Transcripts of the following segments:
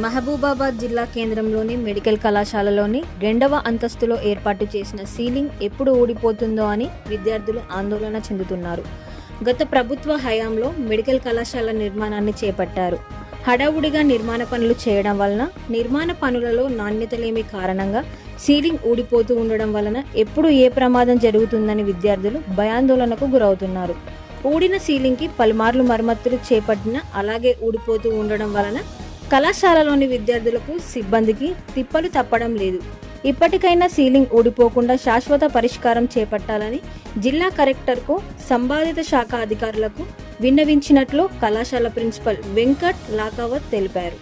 మహబూబాబాద్ జిల్లా కేంద్రంలోని మెడికల్ కళాశాలలోని రెండవ అంతస్తులో ఏర్పాటు చేసిన సీలింగ్ ఎప్పుడు ఊడిపోతుందో అని విద్యార్థులు ఆందోళన చెందుతున్నారు. గత ప్రభుత్వ హయాంలో మెడికల్ కళాశాల నిర్మాణాన్ని చేపట్టారు. హడావుడిగా నిర్మాణ పనులు చేయడం వలన నిర్మాణ పనులలో నాణ్యత లేమి కారణంగా సీలింగ్ ఊడిపోతూ ఉండడం వలన ఎప్పుడు ఏ ప్రమాదం జరుగుతుందని విద్యార్థులు భయాందోళనకు గురవుతున్నారు. ఊడిన సీలింగ్కి పలుమార్లు మరమ్మతులు చేపట్టినా అలాగే ఊడిపోతూ ఉండడం వలన కళాశాలలోని విద్యార్థులకు సిబ్బందికి తిప్పలు తప్పడం లేదు. ఇప్పటికైనా సీలింగ్ ఊడిపోకుండా శాశ్వత పరిష్కారం చేపట్టాలని జిల్లా కలెక్టర్కు సంబంధిత శాఖ అధికారులకు విన్నవించినట్లు కళాశాల ప్రిన్సిపల్ వెంకట్ లాకావత్ తెలిపారు.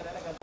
entrar acá.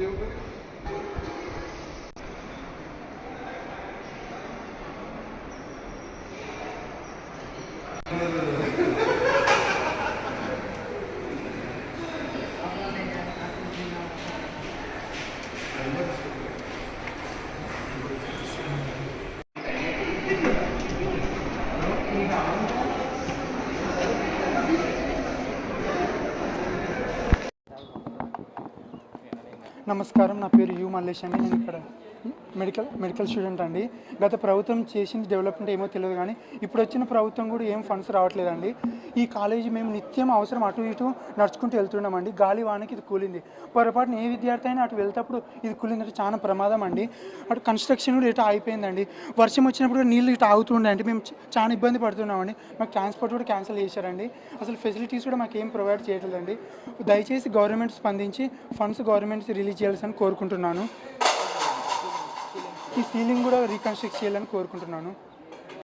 deu, né? Thank you. నమస్కారం. నా పేరు యు మల్లేష్ అండి. నేను ఇక్కడ మెడికల్ మెడికల్ స్టూడెంట్ అండి. గత ప్రభుత్వం చేసింది డెవలప్మెంట్ ఏమో తెలియదు కానీ ఇప్పుడు వచ్చిన ప్రభుత్వం కూడా ఏం ఫండ్స్ రావట్లేదండి. ఈ కాలేజీ మేము నిత్యం అవసరం అటు ఇటు నడుచుకుంటూ వెళ్తున్నామండి. గాలి వానకి ఇది కూలింది. పొరపాటున ఏ విద్యార్థి అయినా అటు వెళ్తేప్పుడు ఇది కూలిందంటే చాలా ప్రమాదం అండి. అటు కన్స్ట్రక్షన్ కూడా ఇటు ఆగిపోయిందండి వర్షం వచ్చినప్పుడు నీళ్ళు ఇటు ఆగుతుండే అంటే మేము చాలా ఇబ్బంది పడుతున్నామండి. మాకు ట్రాన్స్పోర్ట్ కూడా క్యాన్సిల్ చేశారండి. అసలు ఫెసిలిటీస్ కూడా మాకు ఏం ప్రొవైడ్ చేయట్లేదండి. దయచేసి గవర్నమెంట్ స్పందించి ఫండ్స్ గవర్నమెంట్ రిలీజ్ చేయాల్సి కోరుకుంటున్నాను. ఈ సీలింగ్ కూడా రీకన్స్ట్రక్ట్ చేయాలని కోరుకుంటున్నాను.